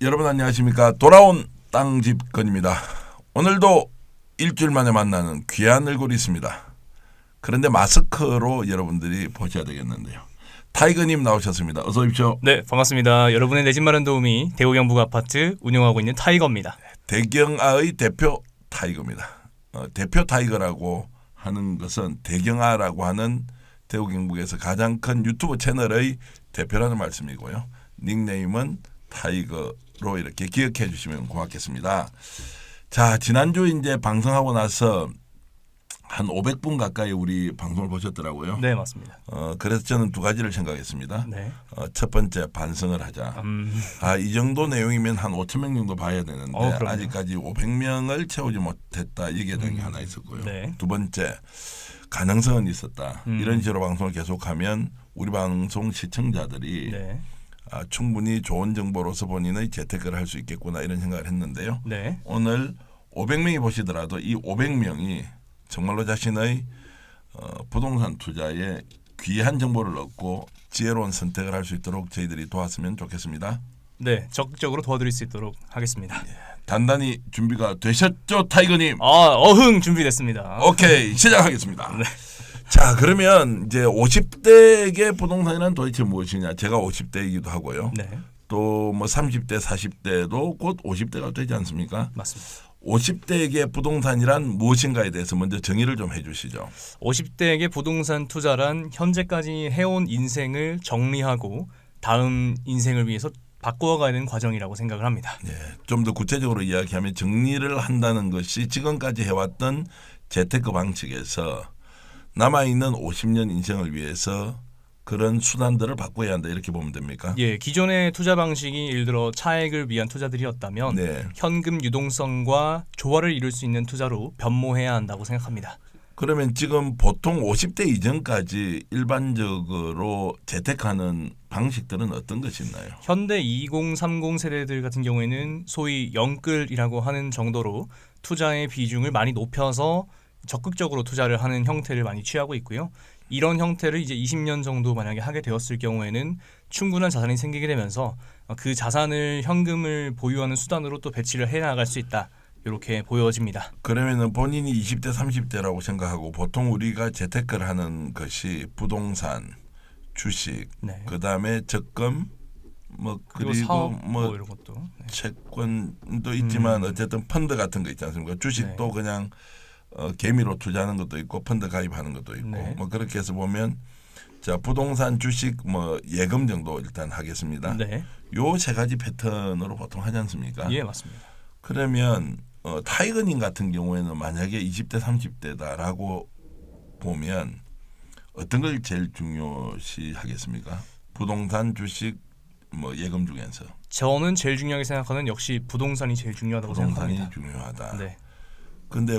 여러분 안녕하십니까 돌아온 땅집 건입니다. 오늘도 일주일 만에 만나는 귀한 얼굴이 있습니다. 그런데 마스크로 여러분들이 보셔야 되겠는데요. 타이거님 나오셨습니다. 어서 오십시오. 네, 반갑습니다. 여러분의 내집 마련 도우미 대우경북 아파트 운영하고 있는 타이거입니다. 대경아의 대표 타이거입니다. 어, 대표 타이거라고 하는 것은 대경아라고 하는 대구 경북에서 가장 큰 유튜브 채널의 대표라는 말씀이고요. 닉네임은 타이거 로 이렇게 기억해 주시면 고맙겠습니다. 자, 지난주 이제 방송하고 나서 한 500분 가까이 우리 방송을 보셨더라고요. 네, 맞습니다. 어, 그래서 저는 두 가지를 생각했습니다. 네. 어, 첫 번째 반성을 하자. 음, 아, 이 정도 내용이면 한 5천 명 정도 봐야 되는데 어. 아직까지 500명을 채우지 못했다. 얘기했던 게 하나 있었고요. 네. 두 번째 가능성은 있었다. 음. 이런 식으로 방송을 계속하면 우리 방송 시청자들이 네. 아, 충분히 좋은 정보로서 본인의 재테크를 할 수 있겠구나 이런 생각을 했는데요. 네. 오늘 500명이 보시더라도 이 500명이 정말로 자신의 어, 부동산 투자에 귀한 정보를 얻고 지혜로운 선택을 할 수 있도록 저희들이 도왔으면 좋겠습니다. 네, 적극적으로 도와드릴 수 있도록 하겠습니다. 단단히 준비가 되셨죠, 타이거님? 아, 어흥 준비됐습니다. 오케이 시작하겠습니다. 네. 자 그러면 이제 50대의 부동산이란 도대체 무엇이냐? 제가 50대이기도 하고요. 네, 또 뭐 30대, 40대도 곧 50대가 되지 않습니까? 맞습니다. 50대에게 부동산이란 무엇인가에 대해서 먼저 정의를 좀 해주시죠. 50대에게 부동산 투자란 현재까지 해온 인생을 정리하고 다음 인생을 위해서 바꾸어가야 되는 과정이라고 생각을 합니다. 예, 좀 더 구체적으로 이야기하면 정리를 한다는 것이 지금까지 해왔던 재테크 방식에서 남아 있는 50년 인생을 위해서 그런 수단들을 바꿔야 한다 이렇게 보면 됩니까? 예, 기존의 투자 방식이 예를 들어 차액을 위한 투자들이었다면 네. 현금 유동성과 조화를 이룰 수 있는 투자로 변모해야 한다고 생각합니다. 그러면 지금 보통 50대 이전까지 일반적으로 재테크하는 방식들은 어떤 것이 있나요? 현대 2030 세대들 같은 경우에는 소위 영끌이라고 하는 정도로 투자의 비중을 많이 높여서 적극적으로 투자를 하는 형태를 많이 취하고 있고요. 이런 형태를 이제 20년 정도 만약에 하게 되었을 경우에는 충분한 자산이 생기게 되면서 그 자산을 현금을 보유하는 수단으로 또 배치를 해 나갈 수 있다. 이렇게 보여집니다. 그러면은 본인이 20대 30대라고 생각하고 보통 우리가 재테크를 하는 것이 부동산, 주식, 네. 그다음에 적금 뭐 그리고, 그리고 뭐 뭐 네. 채권도 있지만 음. 어쨌든 펀드 같은 거 있지 않습니까? 주식도 네. 그냥 어, 개미로 투자하는 것도 있고 펀드 가입하는 것도 있고 네. 뭐 그렇게 해서 보면 자 부동산, 주식, 뭐 예금 정도 일단 하겠습니다. 네. 요세 가지 패턴으로 보통 하지 않습니까? 예, 맞습니다. 그러면 어, 타이거님 같은 경우에는 만약에 20대 30대다라고 보면 어떤 걸 제일 중요시 하겠습니까? 부동산, 주식, 뭐 예금 중에서 저는 제일 중요하게 생각하는 역시 부동산이 제일 중요하다고 부동산이 생각합니다. 중요하다. 네. 근데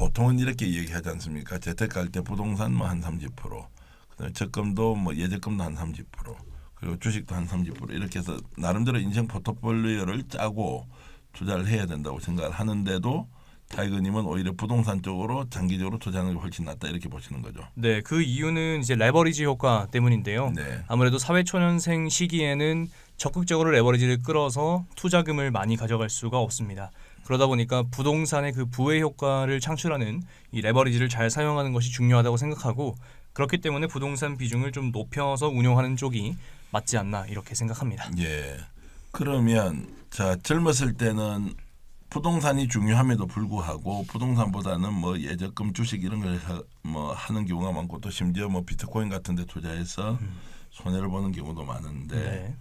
보통은 이렇게 얘기하지 않습니까? 재테크 할 때 부동산 뭐 한 30%, 그다음에 적금도 뭐 예적금도 한 30%, 그리고 주식도 한 30% 이렇게 해서 나름대로 인생 포트폴리오를 짜고 투자를 해야 된다고 생각을 하는데도 타이거님은 오히려 부동산 쪽으로 장기적으로 투자하는 게 훨씬 낫다 이렇게 보시는 거죠. 네, 그 이유는 이제 레버리지 효과 때문인데요. 네. 아무래도 사회 초년생 시기에는 적극적으로 레버리지를 끌어서 투자금을 많이 가져갈 수가 없습니다. 그러다 보니까 부동산의 그 부의 효과를 창출하는 이 레버리지를 잘 사용하는 것이 중요하다고 생각하고 그렇기 때문에 부동산 비중을 좀 높여서 운용하는 쪽이 맞지 않나 이렇게 생각합니다. 예. 그러면 자 젊었을 때는 부동산이 중요함에도 불구하고 부동산보다는 뭐 예적금, 주식 이런 걸 뭐 하는 경우가 많고 또 심지어 뭐 비트코인 같은 데 투자해서 손해를 보는 경우도 많은데 네.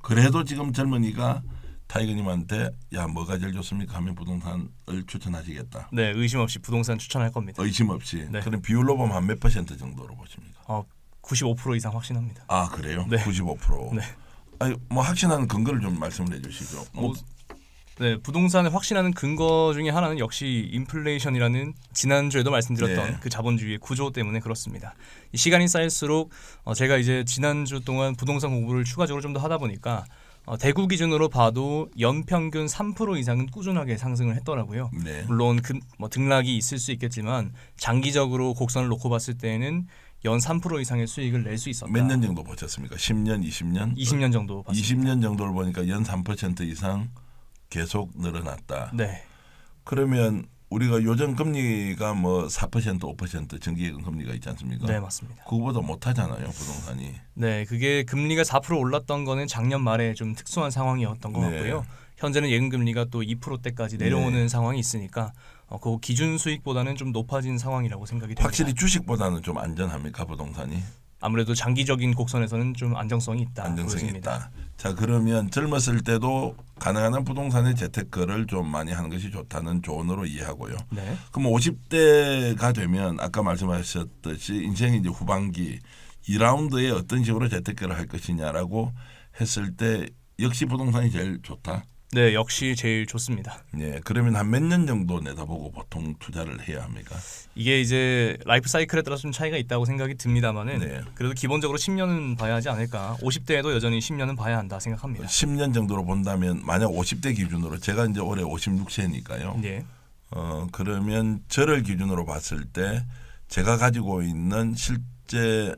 그래도 지금 젊은이가 타이거님한테 야 뭐가 제일 좋습니까 하면 부동산을 추천하시겠다. 네, 의심 없이 부동산 추천할 겁니다. 의심 없이. 네. 그럼 비율로 보면 한 몇 퍼센트 정도로 보십니까? 어, 95% 이상 확신합니다. 아 그래요? 네. 95%. 네. 아니 뭐 확신하는 근거를 좀 말씀을 해주시죠. 뭐, 뭐, 네, 부동산을 확신하는 근거 중에 하나는 역시 인플레이션이라는 지난주에도 말씀드렸던 네. 그 자본주의의 구조 때문에 그렇습니다. 이 시간이 쌓일수록 어, 제가 이제 지난주 동안 부동산 공부를 추가적으로 좀 더 하다 보니까 어, 대구 기준으로 봐도 연평균 3% 이상은 꾸준하게 상승을 했더라고요. 네. 물론 그, 뭐 등락이 있을 수 있겠지만 장기적으로 곡선을 놓고 봤을 때에는 연 3% 이상의 수익을 낼 수 있었다. 몇 년 정도 보셨습니까? 10년, 20년? 20년 정도 봤습니다. 20년 정도를 보니까 연 3% 이상 계속 늘어났다. 네. 그러면 우리가 요즘 금리가 뭐 4% 5% 정기예금 금리가 있지 않습니까? 네, 맞습니다. 그거보다 못 하잖아요, 부동산이. 네, 그게 금리가 4% 올랐던 거는 작년 말에 좀 특수한 상황이었던 것 네. 같고요. 현재는 예금 금리가 또 2%대까지 내려오는 네. 상황이 있으니까 어, 그 기준 수익보다는 좀 높아진 상황이라고 생각이 됩니다. 확실히 주식보다는 좀 안전합니까, 부동산이? 아무래도 장기적인 곡선에서는 좀 안정성이 있다. 안정성이 보여집니다. 있다. 자, 그러면 젊었을 때도 가능한 한 부동산의 재테크를 좀 많이 하는 것이 좋다는 조언으로 이해하고요. 네. 그럼 50대가 되면 아까 말씀하셨듯이 인생의 이제 후반기 2라운드에 어떤 식으로 재테크를 할 것이냐라고 했을 때 역시 부동산이 제일 좋다. 네, 역시 제일 좋습니다. 예, 그러면 한 몇 년 정도 내다보고 보통 투자를 해야 합니까? 이게 이제 라이프 사이클에 따라 좀 차이가 있다고 생각이 듭니다만은 네. 그래도 기본적으로 10년은 봐야 하지 않을까. 50대에도 여전히 10년은 봐야 한다 생각합니다. 10년 정도로 본다면 만약 50대 기준으로 제가 이제 올해 56세니까요. 네. 어 그러면 저를 기준으로 봤을 때 제가 가지고 있는 실제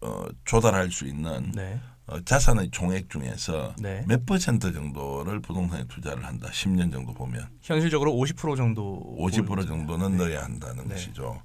어, 조달할 수 있는 네. 어, 자산의 총액 중에서 네. 몇 퍼센트 정도를 부동산에 투자를 한다. 10년 정도 보면 현실적으로 50% 정도 50% 정도는 네. 넣어야 한다는 네. 것이죠.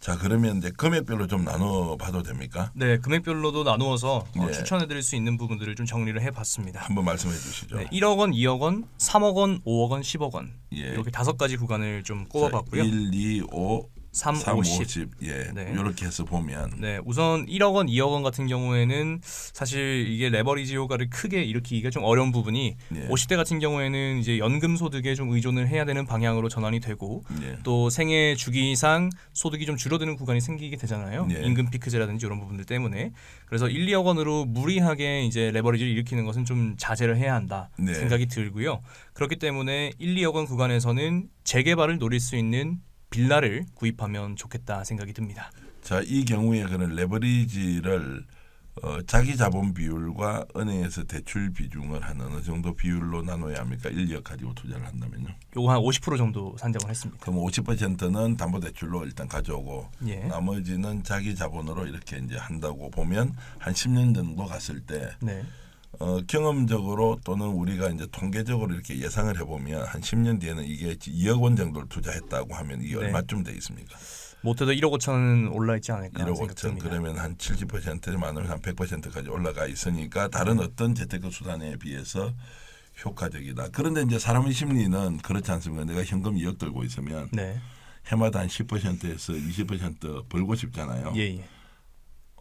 자 그러면 이제 금액별로 좀 나눠 봐도 됩니까? 네, 금액별로도 나누어서 어, 네. 추천해드릴 수 있는 부분들을 좀 정리를 해봤습니다. 한번 말씀해 주시죠. 네, 1억 원, 2억 원, 3억 원, 5억 원, 10억 원 예. 이렇게 다섯 가지 구간을 좀 꼽아봤고요. 1, 2, 5, 3, 3, 5, 5, 10. 10. 예. 네. 이렇게 해서 보면 네, 우선 1억 원, 2억 원 같은 경우에는 사실 이게 레버리지 효과를 크게 일으키기가 좀 어려운 부분이 예. 50대 같은 경우에는 이제 연금 소득에 좀 의존을 해야 되는 방향으로 전환이 되고 예. 또 생애 주기상 소득이 좀 줄어드는 구간이 생기게 되잖아요. 예. 임금 피크제라든지 이런 부분들 때문에. 그래서 1, 2억 원으로 무리하게 이제 레버리지를 일으키는 것은 좀 자제를 해야 한다 네. 생각이 들고요. 그렇기 때문에 1, 2억 원 구간에서는 재개발을 노릴 수 있는 빌라를 구입하면 좋겠다 생각이 듭니다. 자, 이 경우에 그런 레버리지를 어, 자기 자본 비율과 은행에서 대출 비중을 한 어느 정도 비율로 나눠야 합니까? 1, 2억 가지고 투자를 한다면요. 요거 한 50% 정도 산정을 했습니다. 그럼 50%는 담보 대출로 일단 가져오고 예. 나머지는 자기 자본으로 이렇게 이제 한다고 보면 한 10년 정도 갔을 때 네. 어, 경험적으로 또는 우리가 이제 통계적으로 이렇게 예상을 해보면 한 10년 뒤에는 이게 2억 원 정도를 투자했다고 하면 이게 네. 얼마쯤 돼 있습니까? 못해도 1억 5천은 올라 있지 않을까 1억 5천 생각됩니다. 그러면 한 70% 많으면 한 100%까지 올라가 있으니까 다른 어떤 재테크 수단에 비해서 효과적이다. 그런데 이제 사람의 심리는 그렇지 않습니까? 내가 현금 2억 들고 있으면 네. 해마다 한 10%에서 20% 벌고 싶잖아요. 예, 예.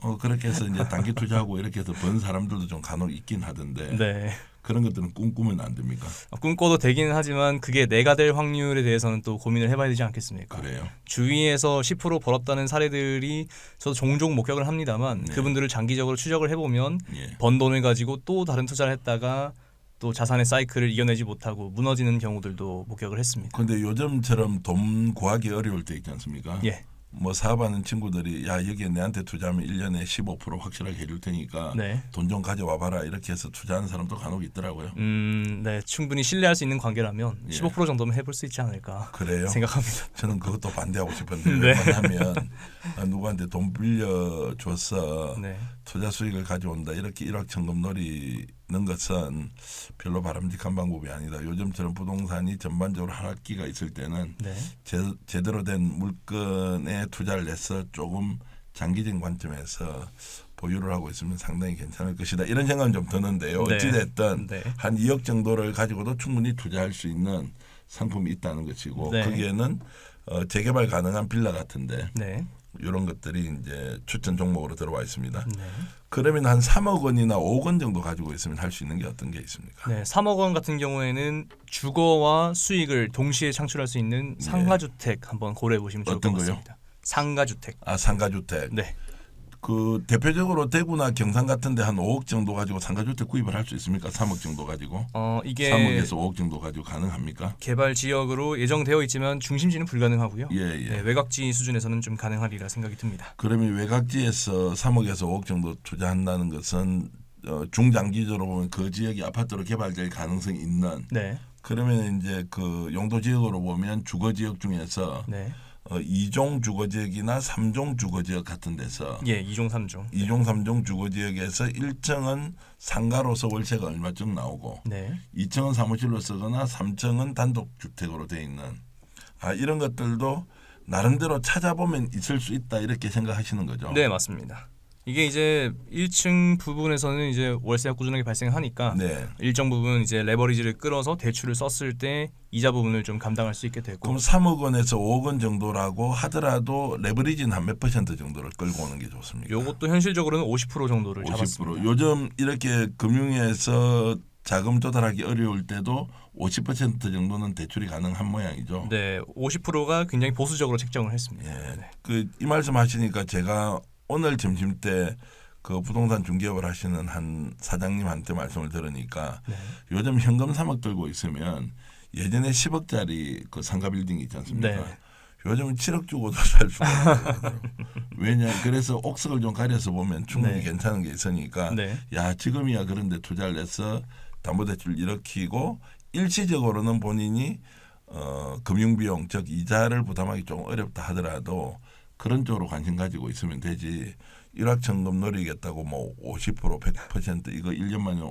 어 그렇게 해서 이제 단기 투자하고 이렇게 해서 번 사람들도 좀 간혹 있긴 하던데 네. 그런 것들은 꿈꾸면 안 됩니까? 꿈꿔도 되기는 하지만 그게 내가 될 확률에 대해서는 또 고민을 해봐야 되지 않겠습니까? 그래요. 주위에서 10% 벌었다는 사례들이 저도 종종 목격을 합니다만 네. 그분들을 장기적으로 추적을 해보면 예. 번 돈을 가지고 또 다른 투자를 했다가 또 자산의 사이클을 이겨내지 못하고 무너지는 경우들도 목격을 했습니다. 근데 요즘처럼 돈 구하기 어려울 때 있지 않습니까? 예, 뭐 사업하는 친구들이 야 여기에 내한테 투자하면 1년에 15% 확실하게 해줄 테니까 네, 돈좀 가져와 봐라 이렇게 해서 투자하는 사람도 간혹 있더라고요. 음, 네, 충분히 신뢰할 수 있는 관계라면 예. 15% 정도면 해볼 수 있지 않을까 그래요? 생각합니다. 저는 그것도 반대하고 싶은데 네. 웬만하면 누구한테 돈 빌려 줘서 네, 투자 수익을 가져온다 이렇게 일확천금 노리는 것은 별로 바람직한 방법이 아니다. 요즘처럼 부동산이 전반적으로 하락기가 있을 때는 네, 제, 제대로 된 물건에 투자를 해서 조금 장기적인 관점에서 보유를 하고 있으면 상당히 괜찮을 것이다. 이런 생각은 좀 드는데요. 네. 어찌됐든 네, 한 2억 정도를 가지고도 충분히 투자할 수 있는 상품이 있다는 것이고 네. 거기에는 어, 재개발 가능한 빌라 같은데 네, 이런 것들이 이제 추천 종목으로 들어와 있습니다. 네. 그러면 한 3억 원이나 5억 원 정도 가지고 있으면 할 수 있는 게 어떤 게 있습니까? 네, 3억 원 같은 경우에는 주거와 수익을 동시에 창출할 수 있는 상가주택 한번 고려해 보시면 좋을 것? 같습니다. 상가주택. 아 상가주택. 네, 그 대표적으로 대구나 경산 같은데 한 5억 정도 가지고 상가주택 구입을 할 수 있습니까? 3억 정도 가지고 어 이게 3억에서 5억 정도 가지고 가능합니까? 개발 지역으로 예정되어 있지만 중심지는 불가능하고요. 예 예. 네, 외곽지 수준에서는 좀 가능하리라 생각이 듭니다. 그러면 외곽지에서 3억에서 5억 정도 투자한다는 것은 어, 중장기적으로 보면 그 지역이 아파트로 개발될 가능성이 있는 네, 그러면 이제 그 용도 지역으로 보면 주거 지역 중에서 네, 어, 2종 주거 지역이나 3종 주거 지역 같은 데서 예, 2종 3종. 이 2종 3종 주거 지역에서 1층은 상가로서 월세가 얼마쯤 나오고 네. 2층은 사무실로 쓰거나 3층은 단독 주택으로 돼 있는 아 이런 것들도 나름대로 찾아보면 있을 수 있다 이렇게 생각하시는 거죠. 네, 맞습니다. 이게 이제 1층 부분에서는 이제 월세가 꾸준하게 발생하니까 네. 일정 부분 이제 레버리지를 끌어서 대출을 썼을 때 이자 부분을 좀 감당할 수 있게 되고 그럼 3억 원에서 5억 원 정도라고 하더라도 레버리지는 한 몇 퍼센트 정도를 끌고 오는 게 좋습니까? 요것도 현실적으로는 50% 정도를 50%. 잡았습니다. 요즘 이렇게 금융에서 자금 조달하기 어려울 때도 50% 정도는 대출이 가능한 모양이죠. 네, 50%가 굉장히 보수적으로 책정을 했습니다. 예. 네. 그이 말씀하시니까 제가 오늘 점심 때 그 부동산 중개업을 하시는 한 사장님한테 말씀을 들으니까 네. 요즘 현금 3억 들고 있으면 예전에 10억짜리 그 상가 빌딩 있지 않습니까? 네. 요즘은 7억 주고도 살 수가 없어요. 왜냐 그래서 옥석을 좀 가려서 보면 충분히 네. 괜찮은 게 있으니까 네. 야 지금이야 그런데 투자를 해서 담보대출 일으키고 일시적으로는 본인이 어, 금융비용 즉 이자를 부담하기 좀 어렵다 하더라도 그런 쪽으로 관심 가지고 있으면 되지 일확천금 노리겠다고 뭐 50% 100% 이거 1년 만에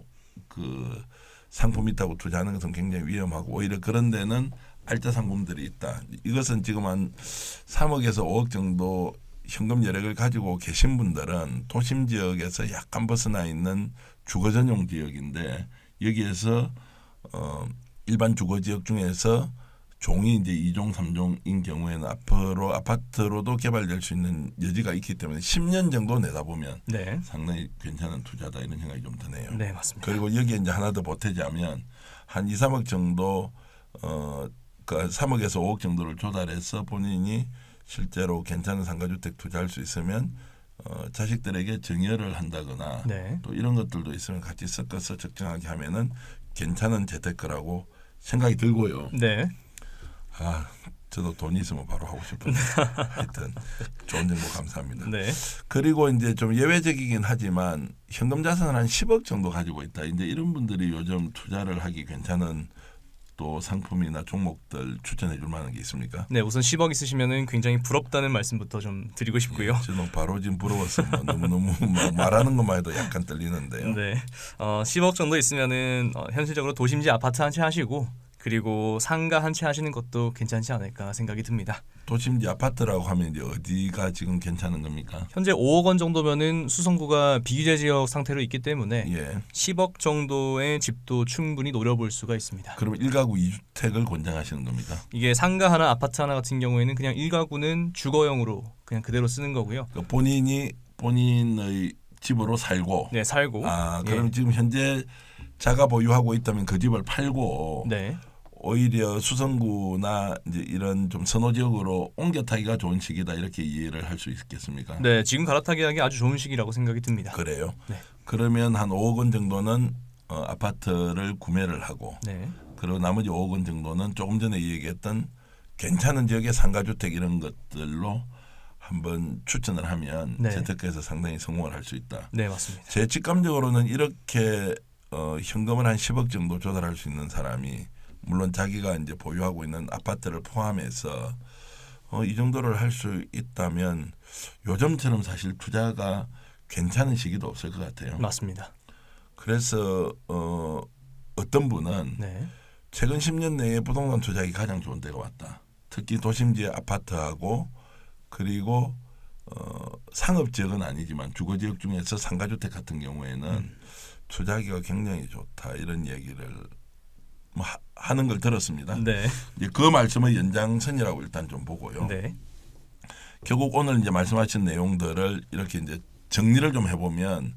그 상품 있다고 투자하는 것은 굉장히 위험하고 오히려 그런 데는 알짜 상품들이 있다. 이것은 지금 한 3억에서 5억 정도 현금 여력을 가지고 계신 분들은 도심 지역에서 약간 벗어나 있는 주거 전용 지역인데 여기에서 어 일반 주거 지역 중에서 종이 이제 2종, 3종인 경우에는 앞으로 아파트로도 개발될 수 있는 여지가 있기 때문에 10년 정도 내다보면 네. 상당히 괜찮은 투자다 이런 생각이 좀 드네요. 네, 맞습니다. 그리고 여기에 이제 하나 더 보태자면 한 2, 3억 정도 어, 그 3억에서 5억 정도를 조달해서 본인이 실제로 괜찮은 상가주택 투자할 수 있으면 어, 자식들에게 증여를 한다거나 네. 또 이런 것들도 있으면 같이 섞어서 적정하게 하면은 괜찮은 재테크라고 생각이 들고요. 네. 아, 저도 돈이 있으면 바로 하고 싶은데 하여튼 좋은 정보 감사합니다. 네. 그리고 이제 좀 예외적이긴 하지만 현금 자산을 한 10억 정도 가지고 있다. 이제 이런 분들이 요즘 투자를 하기 괜찮은 또 상품이나 종목들 추천해 줄 만한 게 있습니까? 네, 우선 10억 있으시면은 굉장히 부럽다는 말씀부터 좀 드리고 싶고요. 저는 바로 지금 부러워서 뭐 너무 너무 막 말하는 것만 해도 약간 떨리는데요. 네. 어, 10억 정도 있으면은 어, 현실적으로 도심지 아파트 한 채 하시고 그리고 상가 한 채 하시는 것도 괜찮지 않을까 생각이 듭니다. 도심지 아파트라고 하면 이제 어디가 지금 괜찮은 겁니까? 현재 5억 원 정도면은 수성구가 비규제 지역 상태로 있기 때문에 예. 10억 정도의 집도 충분히 노려볼 수가 있습니다. 그러면 1가구 2주택을 권장하시는 겁니다. 이게 상가 하나, 아파트 하나 같은 경우에는 그냥 1가구는 주거용으로 그냥 그대로 쓰는 거고요. 그 본인이 본인의 집으로 살고 네, 살고. 아, 예. 그럼 지금 현재 자가 보유하고 있다면 그 집을 팔고 네. 오히려 수성구나 이제 이런 좀 선호 지역으로 옮겨 타기가 좋은 시기다 이렇게 이해를 할 수 있겠습니까? 네, 지금 갈아타기 하기 아주 좋은 시기라고 생각이 듭니다. 그래요. 네. 그러면 한 5억 원 정도는 어, 아파트를 구매를 하고 네. 그리고 나머지 5억 원 정도는 조금 전에 얘기했던 괜찮은 지역의 상가주택 이런 것들로 한번 추천을 하면 네. 재테크에서 상당히 성공을 할 수 있다. 네, 맞습니다. 제 직감적으로는 이렇게 어, 현금을 한 10억 정도 조달할 수 있는 사람이 물론 자기가 이제 보유하고 있는 아파트를 포함해서 어, 이 정도를 할 수 있다면 요즘처럼 사실 투자가 괜찮은 시기도 없을 것 같아요. 맞습니다. 그래서 어, 어떤 분은 네. 최근 10년 내에 부동산 투자하기 가장 좋은 때가 왔다. 특히 도심지의 아파트하고 그리고 어, 상업 지역은 아니지만 주거 지역 중에서 상가주택 같은 경우에는 음. 투자하기가 굉장히 좋다 이런 얘기를 뭐 하, 하는 걸 들었습니다. 네. 이제 그 말씀의 연장선이라고 일단 좀 보고요. 네. 결국 오늘 이제 말씀하신 내용들을 이렇게 이제 정리를 좀 해보면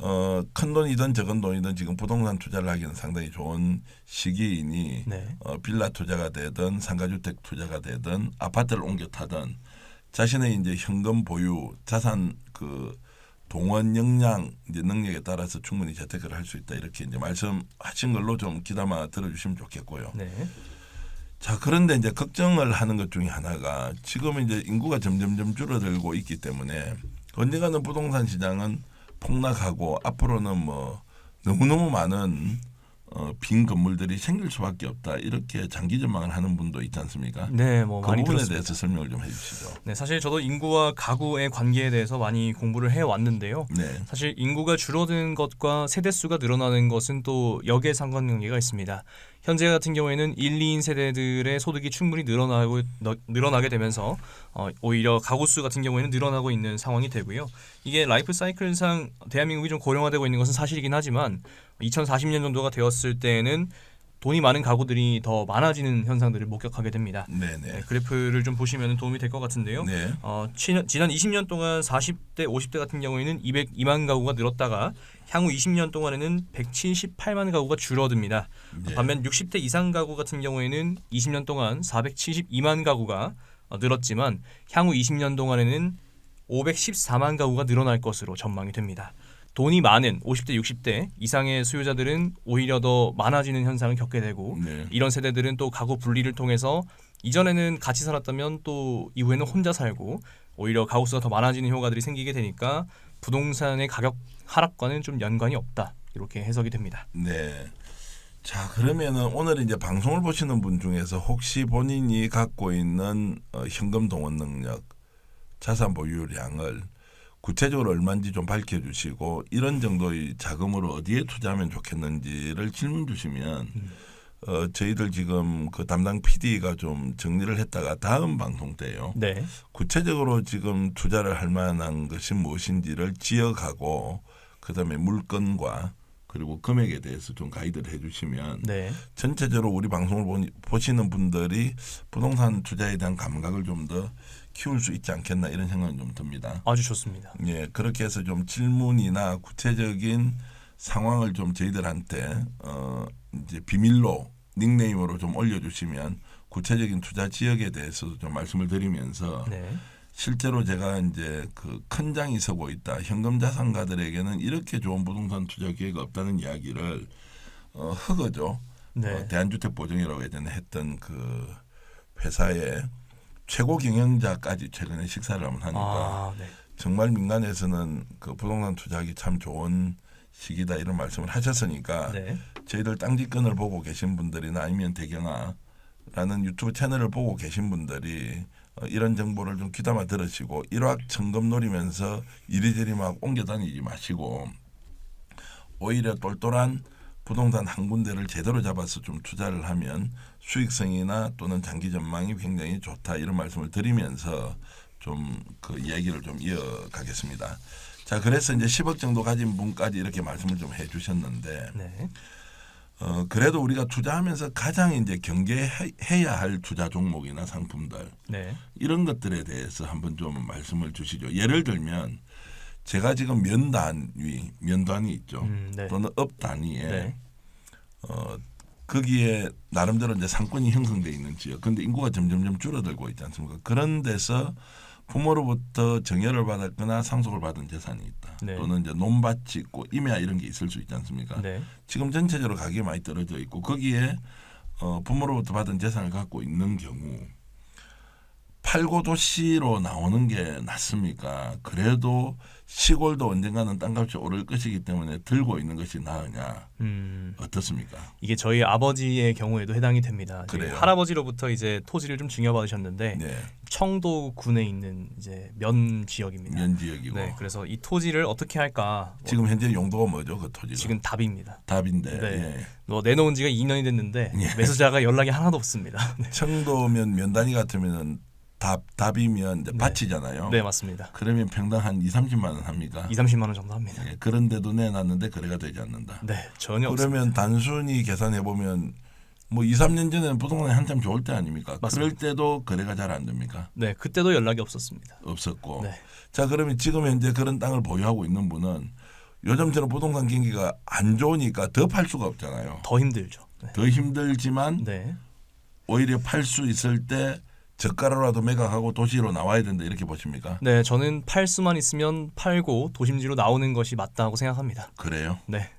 어, 큰 돈이든 적은 돈이든 지금 부동산 투자를 하기는 상당히 좋은 시기이니 네. 어, 빌라 투자가 되든 상가주택 투자가 되든 아파트를 옮겨 타든 자신의 이제 현금 보유 자산 그 동원 역량 이제 능력에 따라서 충분히 재테크를 할 수 있다 이렇게 이제 말씀하신 걸로 좀 귀담아 들어주시면 좋겠고요. 네. 자 그런데 이제 걱정을 하는 것 중에 하나가 지금 이제 인구가 점점점 줄어들고 있기 때문에 언젠가는 부동산 시장은 폭락하고 앞으로는 뭐 너무너무 많은 어, 빈 건물들이 생길 수밖에 없다 이렇게 장기 전망을 하는 분도 있지 않습니까? 네, 뭐 그 많이 부분에 들었습니다. 대해서 설명을 좀 해주시죠. 네, 사실 저도 인구와 가구의 관계에 대해서 많이 공부를 해 왔는데요. 네, 사실 인구가 줄어드는 것과 세대 수가 늘어나는 것은 또 역의 상관관계가 있습니다. 현재 같은 경우에는 1, 2인 세대들의 소득이 충분히 늘어나고 너- 늘어나게 되면서 어, 오히려 가구 수 같은 경우에는 늘어나고 있는 상황이 되고요. 이게 라이프 사이클상 대한민국이 좀 고령화되고 있는 것은 사실이긴 하지만 2040년 정도가 되었을 때에는 돈이 많은 가구들이 더 많아지는 현상들을 목격하게 됩니다. 네, 그래프를 좀 보시면 도움이 될 것 같은데요. 네, 어, 치- 지난 20년 동안 40대, 50대 같은 경우에는 202만 가구가 늘었다가 향후 20년 동안에는 178만 가구가 줄어듭니다. 네. 반면 60대 이상 가구 같은 경우에는 20년 동안 472만 가구가 어, 늘었지만 향후 20년 동안에는 514만 가구가 늘어날 것으로 전망이 됩니다. 돈이 많은 50대, 60대 이상의 수요자들은 오히려 더 많아지는 현상을 겪게 되고 네. 이런 세대들은 또 가구 분리를 통해서 이전에는 같이 살았다면 또 이후에는 혼자 살고 오히려 가구 수가 더 많아지는 효과들이 생기게 되니까 부동산의 가격 하락과는 좀 연관이 없다 이렇게 해석이 됩니다. 네. 자 그러면은 오늘 이제 방송을 보시는 분 중에서 혹시 본인이 갖고 있는 어, 현금 동원 능력, 자산 보유량을 구체적으로 얼마인지 좀 밝혀주시고 이런 정도의 자금으로 어디에 투자하면 좋겠는지를 질문 주시면 어, 저희들 지금 그 담당 PD가 좀 정리를 했다가 다음 방송 때요. 네, 구체적으로 지금 투자를 할 만한 것이 무엇인지를 지역하고 그다음에 물건과 그리고 금액에 대해서 좀 가이드를 해주시면 네, 전체적으로 우리 방송을 보시는 분들이 부동산 투자에 대한 감각을 좀 더 키울 수 있지 않겠나 이런 생각이 좀 듭니다. 아주 좋습니다. 예, 그렇게 해서 좀 질문이나 구체적인 상황을 좀 저희들한테 어 이제 비밀로 닉네임으로 좀 올려주시면 구체적인 투자 지역에 대해서도 좀 말씀을 드리면서 네, 실제로 제가 이제 그 큰 장이 서고 있다. 현금 자산가들에게는 이렇게 좋은 부동산 투자 기회가 없다는 이야기를 어, 흑어죠. 네, 어, 대한주택보증이라고 예전에 했던 그 회사의 최고 경영자까지 최근에 식사를 한번 하니까 아, 네, 정말 민간에서는 그 부동산 투자하기 참 좋은 시기다 이런 말씀을 하셨으니까 네, 저희들 땅지권을 보고 계신 분들이나 아니면 대경아라는 유튜브 채널을 보고 계신 분들이 어, 이런 정보를 좀 귀담아 들으시고 일확천금 노리면서 이리저리 막 옮겨 다니지 마시고 오히려 똘똘한 부동산 한 군데를 제대로 잡아서 좀 투자를 하면 수익성이나 또는 장기 전망이 굉장히 좋다 이런 말씀을 드리면서 좀그 얘기를 좀 이어가겠습니다. 자 그래서 이제 10억 정도 가진 분까지 이렇게 말씀을 좀 해주셨는데 네, 어 그래도 우리가 투자하면서 가장 이제 경계해야 할 투자 종목이나 상품들 네, 이런 것들에 대해서 한번 좀 말씀을 주시죠. 예를 들면 제가 지금 면 단위, 면 단위 있죠. 음, 네, 또는 업 단위에 네, 어 거기에 나름대로 이제 상권이 형성돼 있는 지역. 근데 인구가 점점점 줄어들고 있지 않습니까? 그런 데서 부모로부터 정여를 받았거나 상속을 받은 재산이 있다. 네. 또는 이제 논밭이 있고 임야 이런 게 있을 수 있지 않습니까? 네, 지금 전체적으로 가격이 많이 떨어져 있고 거기에 어, 부모로부터 받은 재산을 갖고 있는 경우 팔고 도시로 나오는 게 낫습니까? 그래도 시골도 언젠가는 땅값이 오를 것이기 때문에 들고 있는 것이 나으냐 음. 어떻습니까? 이게 저희 아버지의 경우에도 해당이 됩니다. 그래요? 할아버지로부터 이제 토지를 좀 증여받으셨는데 네, 청도군에 있는 이제 면 지역입니다. 면 지역이고 네, 그래서 이 토지를 어떻게 할까? 뭐 지금 현재 용도가 뭐죠 그 토지는? 지금 답입니다. 답인데 네. 예. 뭐 내놓은 지가 2년이 됐는데 예. 매수자가 연락이 하나도 없습니다. 네, 청도면 면 단위 같으면은 답 답이면 이제 네. 밭이잖아요. 네, 맞습니다. 그러면 평당 한 2, 30만 원 합니까? 2, 30만 원 정도 합니다. 예, 그런데도 내놨는데 거래가 되지 않는다. 네, 전혀 없습니다. 그러면 단순히 계산해 보면 뭐 2, 3년 전에는 부동산이 한참 좋을 때 아닙니까? 맞습니다. 그럴 때도 거래가 잘 안 됩니까? 네, 그때도 연락이 없었습니다. 없었고. 네. 자, 그러면 지금 현재 그런 땅을 보유하고 있는 분은 요즘처럼 부동산 경기가 안 좋으니까 더 팔 수가 없잖아요. 더 힘들죠. 네. 더 힘들지만 네. 오히려 팔 수 있을 때 저가로라도 매각하고 도시로 나와야 된다 이렇게 보십니까? 네, 저는 팔 수만 있으면 팔고 도심지로 나오는 것이 맞다고 생각합니다. 그래요? 네.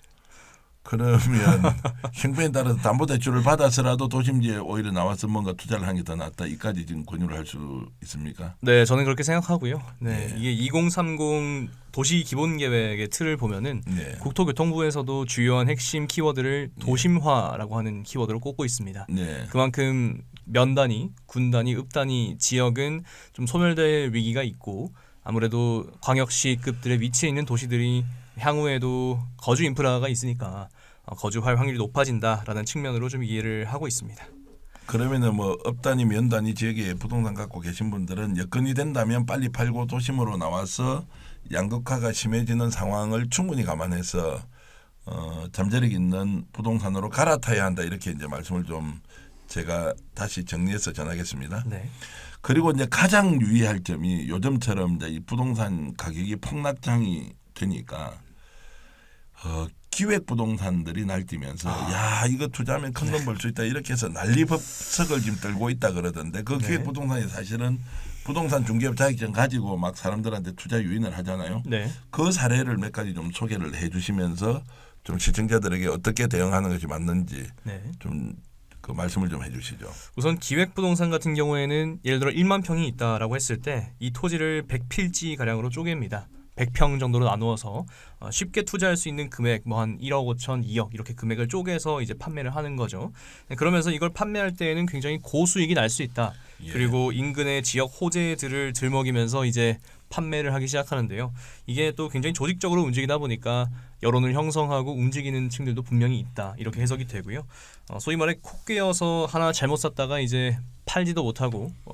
그러면 형편에 따라서 담보대출을 받아서라도 도심지에 오히려 나와서 뭔가 투자를 하는 게 더 낫다. 이까지 지금 권유를 할 수 있습니까? 네, 저는 그렇게 생각하고요. 네, 네. 이게 2030 도시 기본 계획의 틀을 보면은 네. 국토교통부에서도 주요한 핵심 키워드를 도심화라고 하는 키워드로 꼽고 있습니다. 네. 그만큼 면 단위, 군 단위, 읍 단위 지역은 좀 소멸될 위기가 있고 아무래도 광역시급들의 위치해 있는 도시들이 향후에도 거주 인프라가 있으니까 어, 거주할 확률이 높아진다라는 측면으로 좀 이해를 하고 있습니다. 그러면은 뭐 업단위 면단위 지역에 부동산 갖고 계신 분들은 여건이 된다면 빨리 팔고 도심으로 나와서 양극화가 심해지는 상황을 충분히 감안해서 어, 잠재력 있는 부동산으로 갈아타야 한다 이렇게 이제 말씀을 좀 제가 다시 정리해서 전하겠습니다. 네, 그리고 이제 가장 유의할 점이 요즘처럼 이제 이 부동산 가격이 폭락장이 되니까 어, 기획 부동산들이 날뛰면서 야 이거 투자하면 큰 돈 벌 수 있다 이렇게 해서 난리 법석을 지금 떨고 있다 그러던데 그 기획 네. 부동산이 사실은 부동산 중개업 자격증 가지고 막 사람들한테 투자 유인을 하잖아요. 네. 그 사례를 몇 가지 좀 소개를 해주시면서 좀 시청자들에게 어떻게 대응하는 것이 맞는지 네. 좀 그 말씀을 좀 해주시죠. 우선 기획 부동산 같은 경우에는 예를 들어 1만 평이 있다라고 했을 때 이 토지를 100필지 가량으로 쪼갭니다. 100평 정도로 나누어서 어, 쉽게 투자할 수 있는 금액 뭐 한 1억 5천, 2억 이렇게 금액을 쪼개서 이제 판매를 하는 거죠. 네, 그러면서 이걸 판매할 때에는 굉장히 고수익이 날 수 있다. 예. 그리고 인근의 지역 호재들을 들먹이면서 이제 판매를 하기 시작하는데요. 이게 또 굉장히 조직적으로 움직이다 보니까 여론을 형성하고 움직이는 층들도 분명히 있다. 이렇게 해석이 되고요. 어, 소위 말해 콕 꿰어서 하나 잘못 샀다가 이제 팔지도 못하고 어,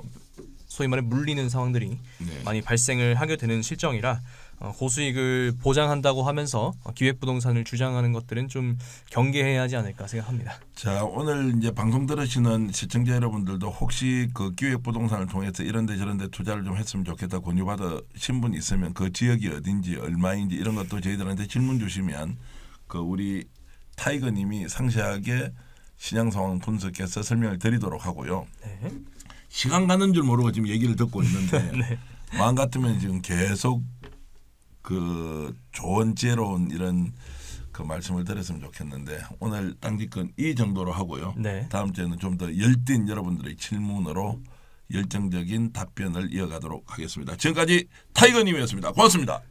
소위 말해 물리는 상황들이 네. 많이 발생을 하게 되는 실정이라 어, 고수익을 보장한다고 하면서 어, 기획부동산을 주장하는 것들은 좀 경계해야 하지 않을까 생각합니다. 자 오늘 이제 방송 들으시는 시청자 여러분들도 혹시 그 기획 부동산을 통해서 이런데 저런데 투자를 좀 했으면 좋겠다 권유받으신 분 있으면 그 지역이 어딘지 얼마인지 이런 것도 저희들한테 질문 주시면 그 우리 타이거님이 상세하게 시장 상황 분석해서 설명을 드리도록 하고요. 네. 시간 가는 줄 모르고 지금 얘기를 듣고 있는데 네. 마음 같으면 지금 계속 그 좋은 지혜로운 이런 그 말씀을 드렸으면 좋겠는데 오늘 당직은 이 정도로 하고요. 네. 다음 주에는 좀 더 열띤 여러분들의 질문으로 열정적인 답변을 이어가도록 하겠습니다. 지금까지 타이거님이었습니다. 고맙습니다.